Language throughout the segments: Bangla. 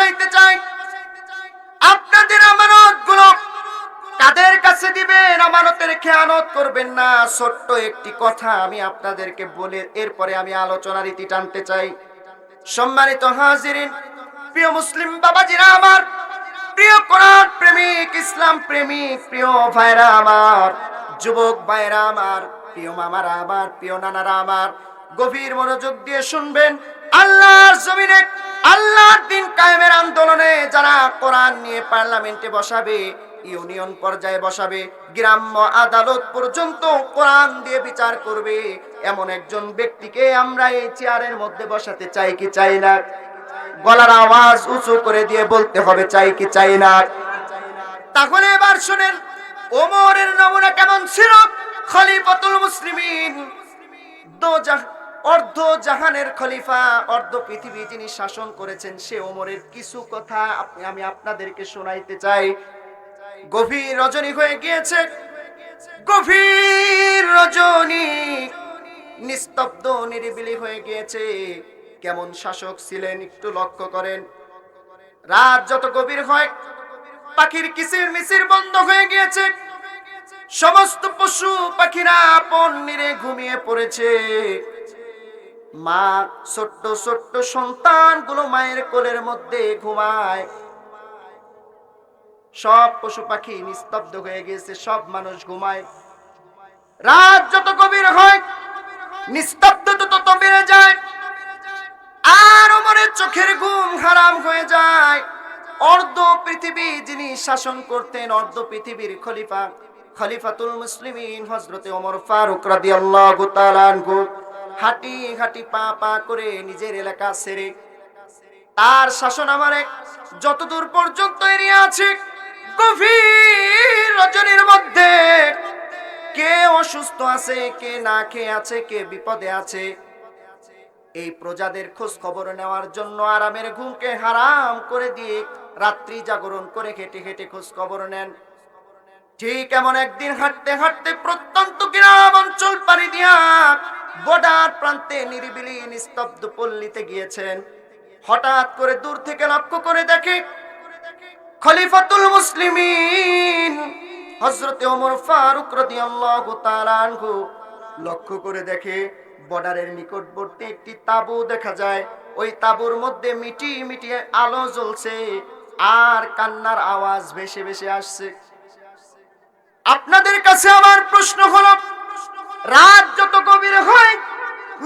বসাইতে চাই, আপনাদের আমানতগুলো কাদের কাছে দিবেন? আমানতের খেয়ানত করবেন না। ছোট্ট একটি কথা আমি আপনাদেরকে বলে, এরপরে আমি আলোচনা রীতি টানতে চাই। সম্মানিত হাজিরিন, প্রিয় মুসলিম বাবাজিরা আমার, প্রিয় কোরআন প্রেমিক, ইসলাম প্রেমিক, প্রিয় ভাইরা আমার, যুবক ভাইরা আমার, প্রিয় মামারা আমার, প্রিয় নানারা আমার, গভীর মনোযোগ দিয়ে শুনবেন। আল্লাহর জমিনে আল্লাহর দিন কায়েমের আন্দোলনে যারা কোরআন নিয়ে পার্লামেন্টে বসাবে, ইউনিয়ন পর্যায়ে বসাবে, গ্রাম্য আদালত পর্যন্ত কোরআন দিয়ে বিচার করবে, এমন একজন ব্যক্তিকে আমরা এই চেয়ারের মধ্যে বসাতে চাই কি চাই না? গলার আওয়াজ উঁচু করে দিয়ে বলতে হবে, চাই কি চাই না? তাহলে এবার শুনেন, ওমরের নমুনা কেমন ছিল? খলিফাতুল মুসলিমিন দো জাহ- অর্ধ জাহানের খলিফা, অর্ধ পৃথিবী যিনি শাসন করেছেন, সে ওমরের কিছু কথা আমি আপনাদেরকে শোনাইতে চাই। গভীর রজনী হয়ে গিয়েছে। গভীর রজনী নিস্তব্ধ, নিরিবিলি হয়ে গিয়েছে। কেমন শাসক ছিলেন একটু লক্ষ্য করেন। রাত যত গভীর হয়, পাখির কিসির মিসির বন্ধ হয়ে গিয়েছে। সমস্ত পশু পাখিরা আপন নিরে ঘুমিয়ে পড়েছে। মা ছোট্ট ছোট্ট সন্তানগুলো মায়ের কোলের মধ্যে ঘুমায়। সব পশু পাখি নিস্তব্ধ হয়ে গিয়েছে সব মানুষ ঘুমায়। রাত যত গভীর হয় নিস্তব্ধতা তত বেড়ে যায়। আর ওমরের চোখের ঘুম হারাম হয়ে যায়। অর্ধ পৃথিবী যিনি শাসন করতেন, অর্ধ পৃথিবীর খলিফা। খলিফাতুল মুসলিমিন হজরতে ওমর ফারুক রাদিয়াল্লাহু তাআলা আনহু হাঁটি হাঁটি পা পা করে নিজের এলাকা ছেড়ে তার শাসন আমারে যতদূর পর্যন্ত এরিয়া আছে গভীর রজনীর মধ্যে কে অসুস্থ আছে, কে না খেয়ে আছে, কে বিপদে আছে, এই প্রজাদের খোঁজ খবর নেওয়ার জন্য আরামের ঘুমকে হারাম করে দিয়ে রাত্রি জাগরণ করে হেঁটে হেঁটে খোঁজ খবর নেন। ঠিক এমন একদিন হাঁটতে হাঁটতে প্রত্যন্ত গ্রাম অঞ্চল পাড়ি দিয়া বর্ডার প্রান্তে নিরিবিলি নিস্তব্ধ পল্লীতে গিয়েছেন। হঠাৎ করে দূর থেকে লক্ষ্য করে দেখে খলিফাতুল মুসলিমিন হজরতে ওমর ফারুক রাদিয়াল্লাহু তাআলা আনহু লক্ষ্য করে দেখে বর্ডারের নিকটবর্তী একটি তাবু দেখা যায়। ওই তাবুর মধ্যে মিটি মিটি আলো জ্বলছে আর কান্নার আওয়াজ ভেসে ভেসে আসছে। আপনাদের কাছে আমার প্রশ্ন হলো, রাত যত গভীর হয়,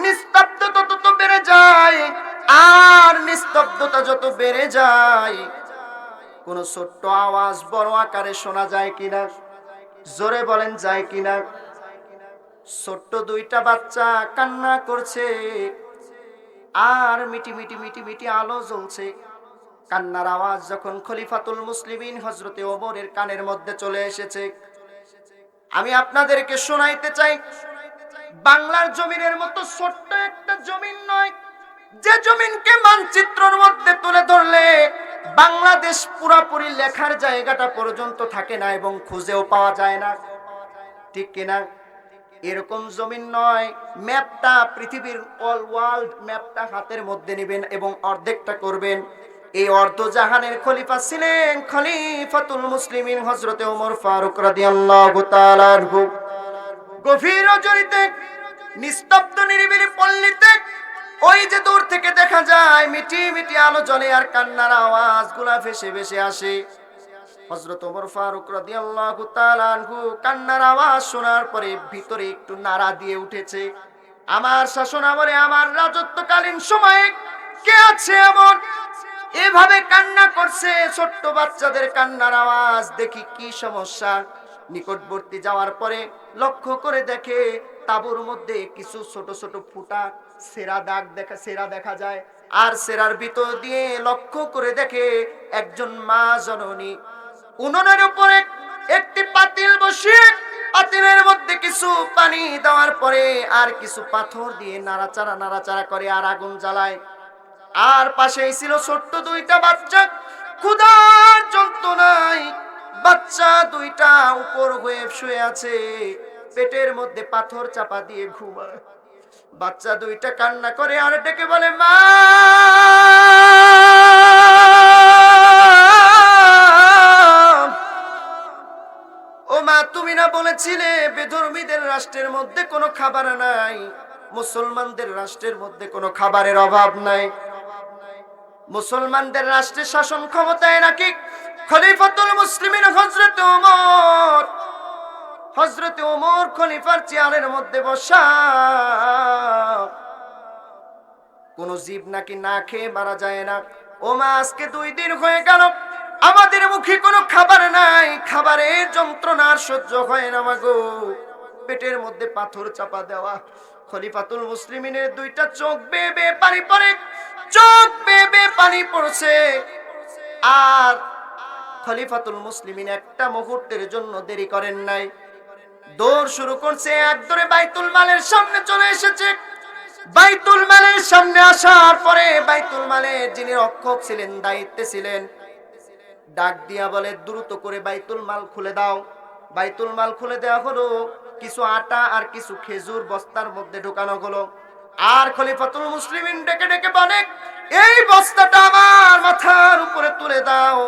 নিস্তব্ধতা তত বেড়ে যায়, আর নিস্তব্ধতা যত বেড়ে যায়, কোন ছোট্ট আওয়াজ, বড় আকারে শোনা যায় কিনা? জোরে বলেন, যায় কিনা? ছোট্ট দুইটা বাচ্চা কান্না করছে, আর মিটি মিটি মিটি মিটি আলো জ্বলছে। কান্নার আওয়াজ যখন খলিফাতুল মুসলিমিন হজরতে ওমরের কানের মধ্যে চলে এসেছে আমি আপনাদেরকে শোনাইতে চাই, বাংলার জমিনের মতো ছোট্ট একটা জমিন নয়, যে জমিনকে মানচিত্রের মধ্যে তুলে ধরলে বাংলাদেশ পুরাপুরি লেখার জায়গাটা পর্যন্ত থাকে না এবং খুঁজেও পাওয়া যায় না। ঠিক কিনা এরকম জমিন নয়, ম্যাপটা পৃথিবীর অল ওয়ার্ল্ড ম্যাপটা হাতের মধ্যে নেবেন এবং অর্ধেকটা করবেন। এই অর্ধ জাহানের খলিফা ছিলেন খলিফাতুল মুসলিমিন হজরতে ওমর ফারুক রাদিয়াল্লাহু তাআলা গভীর রজনীতে, নিস্তব্ধ নিরিবিলি পল্লীতে, ওই যে দূর থেকে দেখা যায় মিটি মিটি আলো জ্বলে আর কান্নার আওয়াজগুলা ভেসে ভেসে আসে। হজরত ওমর ফারুক রাদিয়াল্লাহু তাআলা আনহু কান্নার আওয়াজ শোনার পরে ভিতরে একটু নাড়া দিয়ে উঠেছে। আমার শাসন আমলে আমার রাজত্বকালীন সময়ে কে আছে এমন এভাবে কান্না করছে ছোট্ট বাচ্চাদের কান্নার আওয়াজ, দেখি কি সমস্যা। নিকটবর্তী যাওয়ার পরে লক্ষ্য করে দেখে তাবুর মধ্যে কিছু ছোট ছোট ফুটা সেরা দাগ দেখা, সেরা দেখা যায়। আর সেরার ভিতর দিয়ে লক্ষ্য করে দেখে একজন মা জননী। উনুনের উপরে একটি পাতিল বসিয়ে পাতিলের মধ্যে কিছু পানি দেওয়ার পরে আর কিছু পাথর দিয়ে নাড়াচাড়া নাড়াচাড়া করে আর আগুন জ্বালায়। আর পাশেই ছিল ছোট্ট দুইটা বাচ্চা। ক্ষুধার যন্ত্রণায় বাচ্চা দুইটা উপর হয়ে শুয়ে আছে। পেটের মধ্যে পাথর চাপা দিয়ে ঘুমায়। বাচ্চা দুইটা কান্না করে আর ডেকে বলে, মা! ও মা, তুমি না বলেছিলে বেধর্মীদের রাষ্ট্রের মধ্যে কোনো খাবার নাই? মুসলমানদের রাষ্ট্রের মধ্যে কোনো খাবারের অভাব নাই? মুসলমানদের রাষ্ট্রের শাসন ক্ষমতায় নাকি? খলিফাতুল মুসলিমিন হজরত ওমর। হজরত ওমর খলিফার চেয়ারের মধ্যে বসা। কোন জীব নাকি না খেয়ে মারা যায় না। ও মা আজকে দুই দিন হয়ে গেল। আমাদের মুখে কোনো খাবার নাই। খাবারের যন্ত্রণার সহ্য হয় না মাগো পেটের মধ্যে পাথর চাপা দেওয়া। খলিফাতুল মুসলিমিনের দুইটা চোখ বেয়ে পানি পড়ে, চোখ বেয়ে পানি পড়ছে। আর খলিফাতুল মুসলিমিন একটা মুহূর্তের জন্য দেরি করেন নাই। দৌড় শুরু করছে একদরে বাইতুল মালের সামনে চলে এসেছে। বাইতুল মালের সামনে আসার পরে বাইতুল মালের যিনি রক্ষক ছিলেন, দায়িত্বে ছিলেন, ডাক দিয়া বলে, দ্রুত করে বাইতুল মাল খুলে দাও। বাইতুল মাল খুলে দেওয়া হলো। কিছু আটা আর কিছু খেজুর বস্তার মধ্যে ঢোকানো হলো। আর খলিফাতুল মুসলিমিন ডেকে ডেকে বলে, এই বস্তাটা আমার মাথার উপরে তুলে দাও।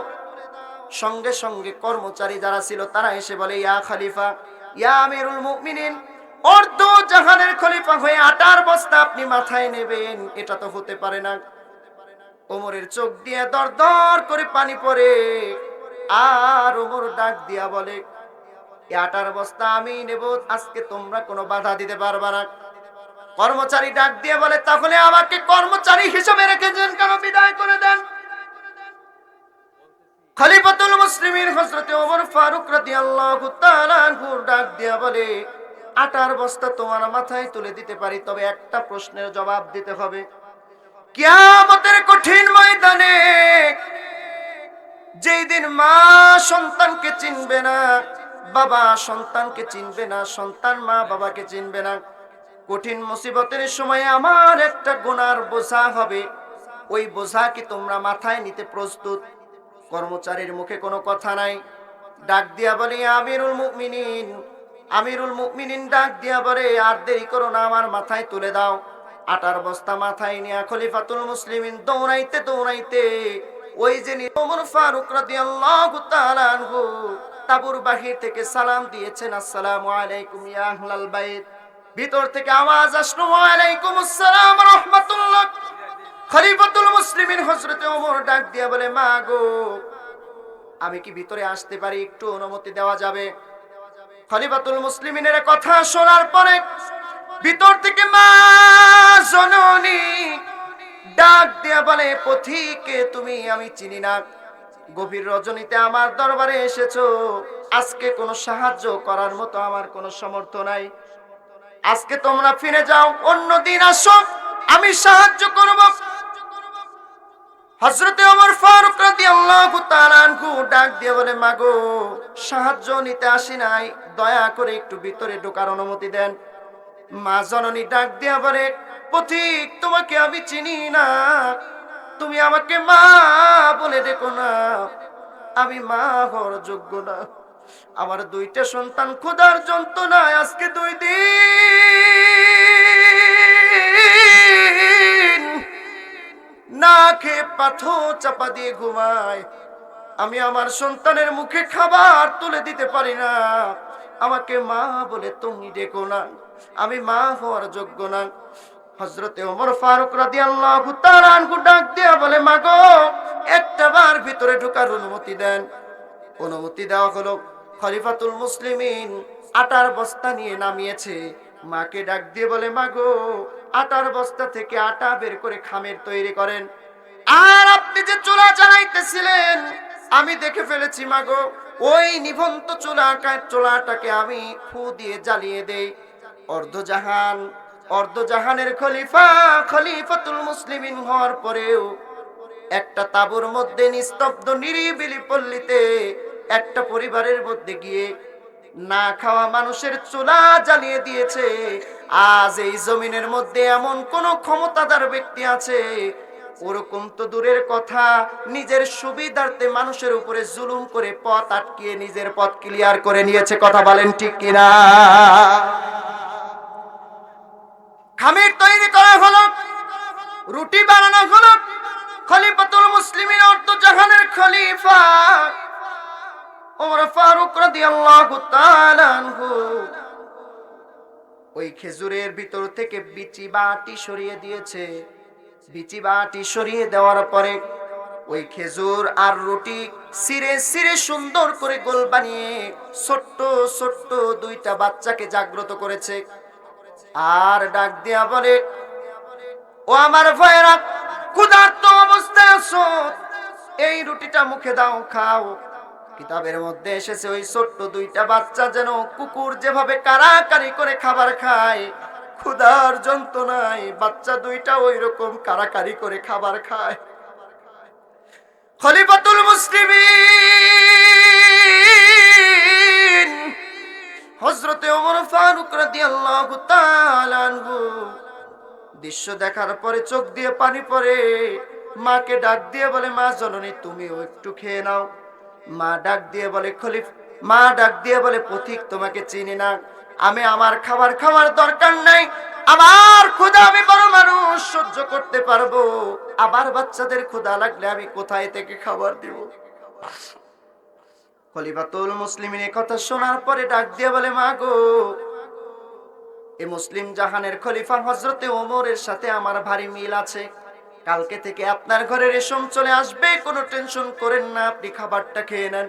সঙ্গে সঙ্গে কর্মচারী যারা ছিল, তারা এসে বলে, ইয়া খলিফা, ইয়া আমিরুল মুমিনিন, অর্ধ জাহানের খলিফা হয়ে আটার বস্তা আপনি মাথায় নেবেন। এটা তো হতে পারে না। ওমরের চোখ দিয়ে দর দর করে পানি পড়ে। আর ওমর ডাক দিয়া বলে "এই আটার বস্তা আমি নেব, আজকে তোমরা কোনো বাধা দিতে পারবা না। কর্মচারী ডাক দিয়ে বলে, তাহলে আমাকে কর্মচারী হিসেবে রেখেছেন কেন? বিদায় করে দেন। খলিফাতুল মুসলিমিন হযরতে ওমর ফারুক রাদিয়াল্লাহু তাআলা ডাক দিয়া বলে, আটার বস্তা তোমার মাথায় তুলে দিতে পারি, তবে একটা প্রশ্নের জবাব দিতে হবে। কিয়ামতের কঠিন ময়দানে যেই দিন মা সন্তানকে চিনবে না বাবা সন্তানকে চিনবে না, সন্তান মা বাবাকে চিনবে না। কঠিন মুসিবতের সময় আমার একটা গোনার বোঝা হবে। ওই বোঝা কি তোমরা মাথায় নিতে প্রস্তুত? কর্মচারীর মুখে কোনো কথা নাই। ডাক দিয়া বলে, আমিরুল মুমিনিন আমিরুল মুমিনিন ডাক দিয়া বলে, আর দেরি করো না, আমার মাথায় তুলে দাও। আটার বস্তা মাথায় নিয়ে খলিফাতুল মুসলিমিন দৌড়াইতে দৌড়াইতে ওই যে ওমর ফারুক রাদিয়াল্লাহু তাআলা আনহু তাবুর বাহির থেকে সালাম দিয়েছেন, আসসালামু আলাইকুম ইয়া আহলাল বাইত। ভিতর থেকে আওয়াজ আসলো, ওয়ালাইকুম আসসালাম রাহমাতুল্লাহ। খলিফাতুল মুসলিমিন হযরতে ওমর ডাক দিয়া বলে, মা গো, আমি কি ভিতরে আসতে পারি? একটু অনুমতি দেওয়া যাবে? খলিফাতুল মুসলিমিনের কথা শোনার পরে ভিতর থেকে মা জননী ডাক দিয়া বলে, পথিকে তুমি, আমি চিনি না। গভীর রজনীতে আমার দরবারে এসেছ। আজকে কোনো সাহায্য করার মতো আমার কোনো সমর্থ নাই। আজকে তোমরা ফিরে যাও অন্য দিন আসো, আমি সাহায্য করব। হজরতে ওমর ফারুক রাদিয়াল্লাহু তাআলা আনহু ডাক দিয়ে বলে, মাগো, সাহায্য নিতে আসি নাই, দয়া করে একটু ভিতরে ঢোকার অনুমতি দেন। মা জননী ডাক দিয়া বলে, পথিক, তোমাকে আমি চিনি না। তুমি আমাকে মা বলে দেখো না। আমি মা হওয়ার যোগ্য না। আমার দুইটা সন্তান খোদার যন্ত্রণায় আজকে দুই দিন না খেয়ে পাথর চাপা দিয়ে ঘুমায়। আমি আমার সন্তানের মুখে খাবার তুলে দিতে পারি না। আমাকে মা বলে তুমি ডেকো না। আমি মা হওয়ার যোগ্য না। হজরতে ওমর ফারুক তাআলা আনহু ডাক দিয়া বলে, মাগো, একটা বার ভিতরে ঢোকার অনুমতি দেন। অনুমতি দেওয়া হলো, খলিফাতুল মুসলিমিন আটার বস্তা নিয়ে নামিয়েছে। মাকে ডাক দিয়ে বলে, মাগো, আটার বস্তা থেকে আটা বের করে খামের তৈরি করেন। আর আপনি যে চুলা জ্বালাইতেছিলেন, আমি দেখে ফেলেছি, মাগো। ওই নিভন্ত চুলা চুলাটাকে আমি ফু দিয়ে জ্বালিয়ে দেই। অর্ধজাহান অর্ধজাহানের খলিফা, খলিফাতুল মুসলিমিন হওয়ার পরেও একটা তাবুর মধ্যে নিস্তব্ধ, নিরিবিলি পল্লীতে একটা পরিবারের মধ্যে গিয়ে না খাওয়া মানুষের চুলা জ্বালিয়ে দিয়েছে। আজ এই জমিনের মধ্যে এমন কোন ক্ষমতাদার ব্যক্তি আছে, ওরকম তো দূরের কথা, নিজের সুবিধার্থে মানুষের উপরে জুলুম করে পথ আটকিয়ে নিজের পথ ক্লিয়ার করে নিয়েছে। কথা বলেন ঠিক কিনা? খামির তৈরি করা হলো, রুটি বানানো হলো, খলিফাতুল মুসলিমের অর্থ জাহানের খলিফা ওমর ফারুক রাদিয়াল্লাহু তাআলা আনহু। ওই খেজুরের ভিতর থেকে বিচি বাটি সরিয়ে দিয়েছে। বিচি বাটি সরিয়ে দেওয়ার পরে ওই খেজুর আর রুটি সিরে সিরে সুন্দর করে গোল বানিয়ে ছোট্ট ছোট্ট দুইটা বাচ্চাকে জাগ্রত করেছে। আর ডাক দিয়া বলে, ও আমার ভাইয়েরা, ক্ষুধার্ত অবস্থায় আছো। এই রুটিটা মুখে দাও, খাও। কিতাবের মধ্যে এসেছে ওই ছোট্ট দুইটা বাচ্চা যেন কুকুর যেভাবে কারাকারি করে খাবার খায়, ক্ষুধার যন্ত্রণায় বাচ্চা দুইটা ওই রকম কারাকারি করে খাবার খায়। খলিফাতুল মুসলিমিন! হজরতে ওমর ফারুক রাদিয়াল্লাহু তাআলা আনহু। দৃশ্য দেখার পরে চোখ দিয়ে পানি পড়ে। মাকে ডাক দিয়ে বলে, মা জননী, তুমিও একটু খেয়ে নাও। মা ডাক দিয়ে বলে, খলিফ, মা ডাক দিয়ে বলে, পথিক তোমাকে চিনি না। আমি আমার খাবার খাওয়ার দরকার নাই। আমার ক্ষুধা আমি বড় মানুষ সহ্য করতে পারব। আবার বাচ্চাদের ক্ষুধা লাগলে আমি কোথায় থেকে খাবার দিব? খলিফাতুল মুসলিমিন এ কথা শোনার পরে ডাক দিয়ে বলে, মা গো, এ মুসলিম জাহানের খলিফা হজরতে ওমরের সাথে আমার ভারী মিল আছে। কালকে থেকে আপনার ঘরে রেশম চলে আসবে, কোনো টেনশন করেন না, আপনি খাবারটা খেয়ে নেন।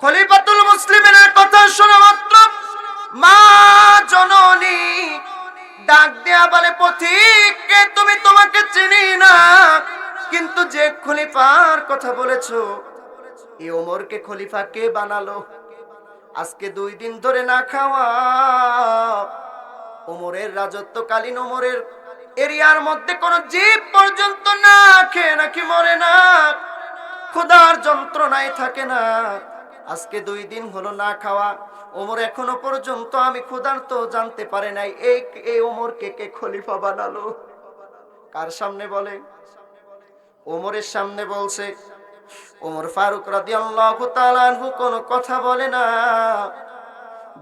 খলিফাতুল মুসলিমের কথা শোনা মাত্র মা জননী ডাক দেয়া বলে পথিককে তুমি তোমাকে চিনি না, কিন্তু যে খলিফার কথা বলেছ এই ওমরকে খলিফা কে বানালো? আজকে দুই দিন ধরে না খাওয়া। ওমরের রাজত্বকালীন ওমরের এরিয়ার মধ্যে কোনো জীব পর্যন্ত না খেয়ে নাকি মরে না। ক্ষুধার যন্ত্রণায় থাকে না। আজকে দুই দিন হলো না খাওয়া। ওমর এখনও পর্যন্ত আমি ক্ষুধার তো জানতে পারে নাই, এই এই ওমরকে কে খলিফা বানালো? কার সামনে বলে? ওমরের সামনে বলছে ওমর ফারুক রাদিয়াল্লাহু তাআলা আনহু কোনো কথা বলে না।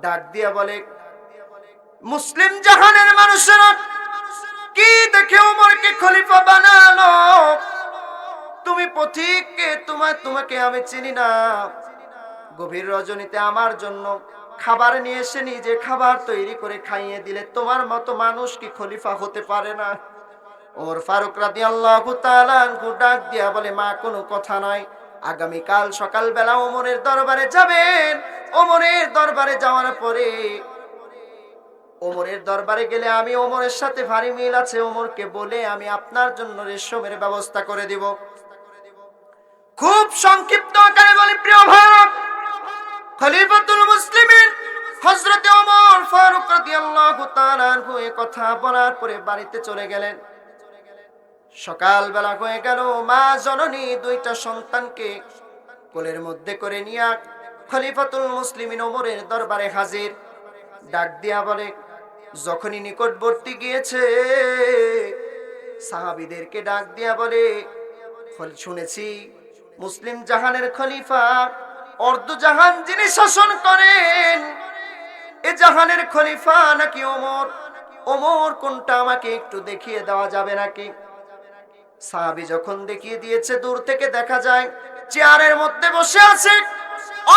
ডাক দিয়া বলে, মুসলিম জাহানের মানুষেরা, কি দেখে ওমরকে খলিফা বানালো? তুমি পথিককে তোমার তোমাকে আমি চিনি না। গভীর রজনীতে আমার জন্য খাবার নিয়ে এসে নিজে খাবার তৈরি করে খাইয়ে দিলে তোমার মতো মানুষ কি খলিফা হতে পারে না? ওমর ফারুক রাদি আল্লাহ ডাক দিয়া বলে, মা, কোনো কথা নয় আগামীকাল সকালবেলা ওমরের দরবারে যাবেন। ওমরের দরবারে যাওয়ার পরে ওমরের দরবারে গেলে আমি ওমরের সাথে ভারী মিল আছে। ওমরকে বলে, আমি আপনার জন্য রেশমের ব্যবস্থা করে দিব। খুব সংক্ষিপ্ত আকারে বলি, প্রিয় ভারত খলিফাতুল মুসলিমিন হযরতে ওমর ফারুক রাদিয়াল্লাহু তাআলা কথা বলার পরে বাড়িতে চলে গেলেন। সকালবেলা হয়ে গেল, মা জননী দুইটা সন্তানকে কোলের মধ্যে করে নিয়া খলিফাতুল মুসলিমিন ওমরের দরবারে হাজির। ডাক দিয়া বলে, যখনই নিকটবর্তী গিয়েছে, সাহাবিদেরকে ডাক দিয়া বলে "খল- শুনেছি, মুসলিম জাহানের খলিফা অর্ধ জাহান যিনি শাসন করেন। এ জাহানের খলিফা নাকি ওমর? ওমর কোনটা আমাকে একটু দেখিয়ে দেওয়া যাবে নাকি? সাহাবি যখন দেখিয়ে দিয়েছে, দূর থেকে দেখা যায়, চেয়ারের মধ্যে বসে আছে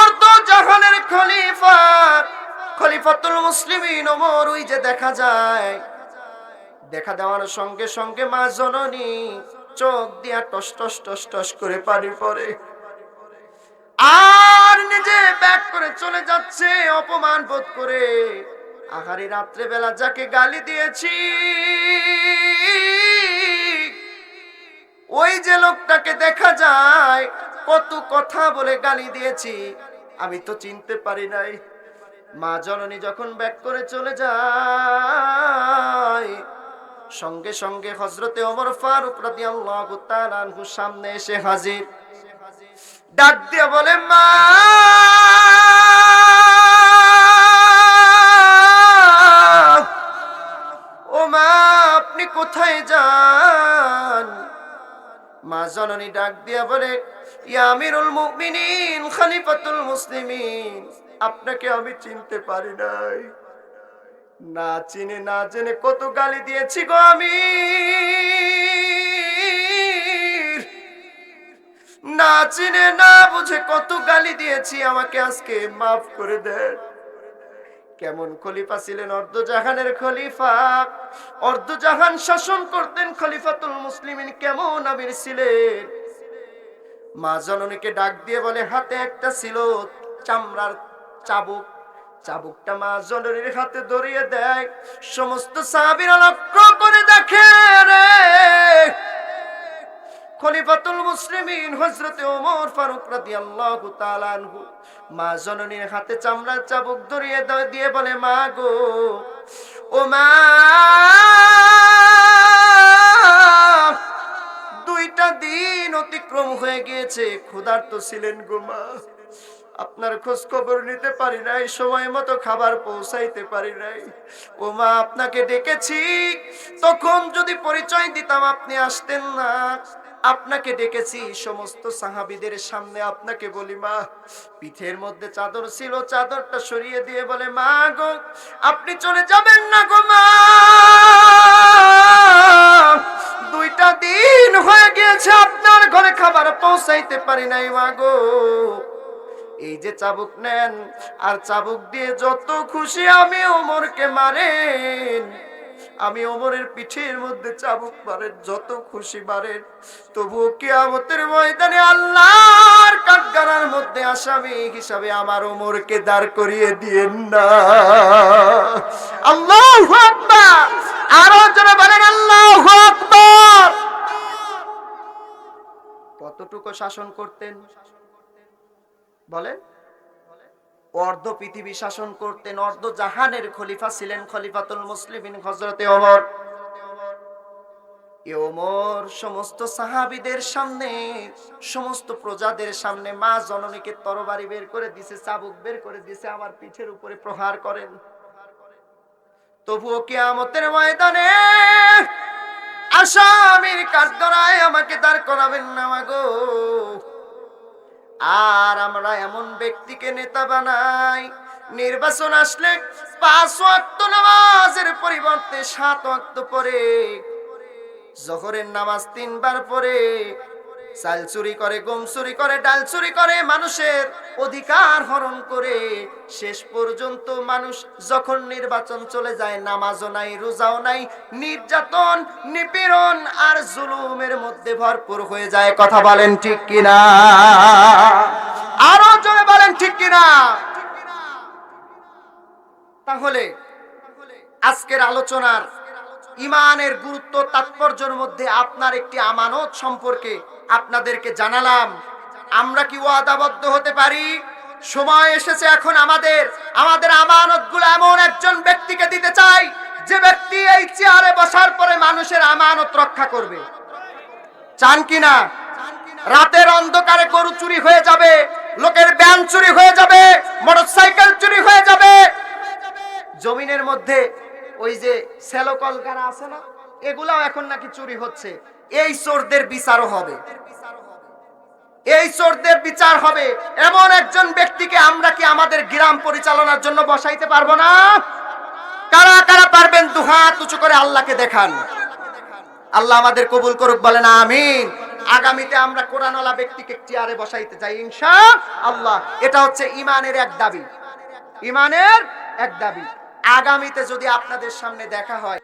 অর্ধ জাহানের খলিফা, খলিফাতুল মুসলিমিন ওমর। ওই যে দেখা যায়, দেখা দেওয়ার সঙ্গে সঙ্গে মা জননী চোখ দিয়া টস টস টস টস করে পানি পড়ে আর নিজে ব্যাক করে চলে যাচ্ছে, অপমান বোধ করে। আহারি রাত্রে বেলা যাকে গালি দিয়েছি ওই যে লোকটাকে দেখা যায়, কত কথা বলে গালি দিয়েছি। আমি তো চিনতে পারি নাই। মা জননী যখন ব্যাক করে চলে যায়, সঙ্গে সঙ্গে হজরতে ওমর ফারুক তাআলা আনহু সামনে এসে হাজির। ডাক দিয়ে বলে, মা! ও মা, আপনি কোথায় যান? মা জননী ডাক দিয়া বলে, ইয়া আমিরুল মুমিনিন, খলিফাতুল মুসলিমিন, আপনাকে আমি চিনতে পারি নাই। না চিনে, না জেনে কত গালি দিয়েছি গো আমি না চিনে, না বুঝে কত গালি দিয়েছি, আমাকে আজকে মাফ করে দেন। কেমন খলিফা ছিলেন অর্ধজাহানের খলিফা? অর্ধজাহান শাসন করতেন খলিফাতুল মুসলিমিন, কেমন আবির ছিলেন? মা জননীকে ডাক দিয়ে বলে, হাতে একটা ছিল চামড়ার চাবুক। চাবুকটা মা জননীর হাতে ধরিয়ে দেয়। সমস্ত সাহাবীরা লক্ষ্য করে দেখে রে খলিফাতুল মুসলিমিন হযরতে ওমর ফারুক রাদিয়াল্লাহু তাআলা আনহু। মা জননীর হাতে চামড়ার চাবুক ধরিয়ে দিয়ে বলে, মা গো, ও মা, দুইটা দিন অতিক্রম হয়ে গিয়েছে, ক্ষুধার্ত ছিলেন গো মা। আপনার খোঁজ খবর নিতে পারি নাই, সময় মতো খাবার পৌঁছাইতে পারি নাই। ও মা, আপনাকে ডেকেছি, তখন যদি পরিচয় দিতাম, আপনি আসতেন না। আপনাকে ডেকেছি, সমস্ত সাহাবিদের সামনে আপনাকে বলি, মা, পিঠের মধ্যে চাদর ছিল, চাদরটা সরিয়ে দিয়ে বলে, মা গো, আপনি চলে যাবেন না গো, মা। দুইটা দিন হয়ে গিয়েছে, আপনার ঘরে খাবার পৌঁছাইতে পারি নাই, মা গো। এই যে চাবুক নেন, আর চাবুক দিয়ে যত খুশি আমি ওমরকে মারেন। আমি ওমরের পিঠের মধ্যে চাবুক মারেন, যত খুশি মারেন। তবুও কিয়ামতের ময়দানে আল্লাহর কাঠগানার মধ্যে আসামি হিসাবে আমার ওমরকে দাঁড় করিয়ে দিয়েন না। আল্লাহু আরও জোরে বলেন, আল্লাহ কতটুকু শাসন করতেন? বলেন। অর্ধ পৃথিবী শাসন করতেন, অর্ধ জাহানের খলিফা ছিলেন খলিফাতুল মুসলিমিন হজরতে ওমর। এ ওমর সমস্ত সাহাবিদের সামনে, সমস্ত প্রজাদের সামনে মা জননীকে তরবারি বের করে দিছে, চাবুক বের করে দিছে, আমার পিঠের উপরে প্রহার করেন। তবুও কিয়ামতের ময়দানে আসামির কাঠগড়ায় আমাকে দাঁড় করাবেন না মাগো আর আমরা এমন ব্যক্তিকে নেতা বানাই, নির্বাচন আসলে পাঁচ ওয়াক্ত নামাজের পরিবর্তে সাত ওয়াক্ত পরে, জহরের নামাজ তিনবার পরে চাল চুরি করে, গম চুরি করে, ডাল চুরি করে, মানুষের অধিকার হরণ করে। শেষ পর্যন্ত মানুষ যখন নির্বাচন চলে যায়, নামাজও নাই, রোজাও নাই, নির্যাতন, নিপীড়ন আর জুলুমের মধ্যে ভরপুর হয়ে যায়। কথা বলেন ঠিক কিনা? আরও জোরে বলেন ঠিক কিনা? তাহলে আজকের আলোচনার ইমানের গুরুত্ব তাৎপর্যের মধ্যে আপনার একটি আমানত সম্পর্কে আপনাদেরকে জানালাম। আমরা কি ওয়াদাবদ্ধ হতে পারি? সময় এসেছে এখন আমাদের। আমাদের আমানতগুলো এমন একজন ব্যক্তিকে দিতে চাই, যে ব্যক্তি এই চেয়ারে বসার পরে মানুষের আমানত রক্ষা করবে। চান কিনা রাতের অন্ধকারে গরু চুরি হয়ে যাবে, লোকের ব্যান চুরি হয়ে যাবে, মোটরসাইকেল চুরি হয়ে যাবে। জমিনের মধ্যে ওই যে সেলো কলকারা আছে না, এগুলাও এখন নাকি চুরি হচ্ছে। এই চোরদের বিচারও হবে। এই চোরদের বিচার হবে। এমন একজন ব্যক্তিকে আমরা কি আমাদের গ্রাম পরিচালনার জন্য বসাইতে পারব না? কারা কারা পারবেন দুহাত উঁচু করে আল্লাহকে দেখান। আল্লাহ আমাদের কবুল করুক, বলেন আমিন। আগামীতে আমরা কোরআনওয়ালা ব্যক্তিকে চেয়ারে বসাইতে চাই ইনশা আল্লাহ। এটা হচ্ছে ইমানের এক দাবি। ইমানের এক দাবি। আগামীতে যদি আপনাদের সামনে দেখা হয়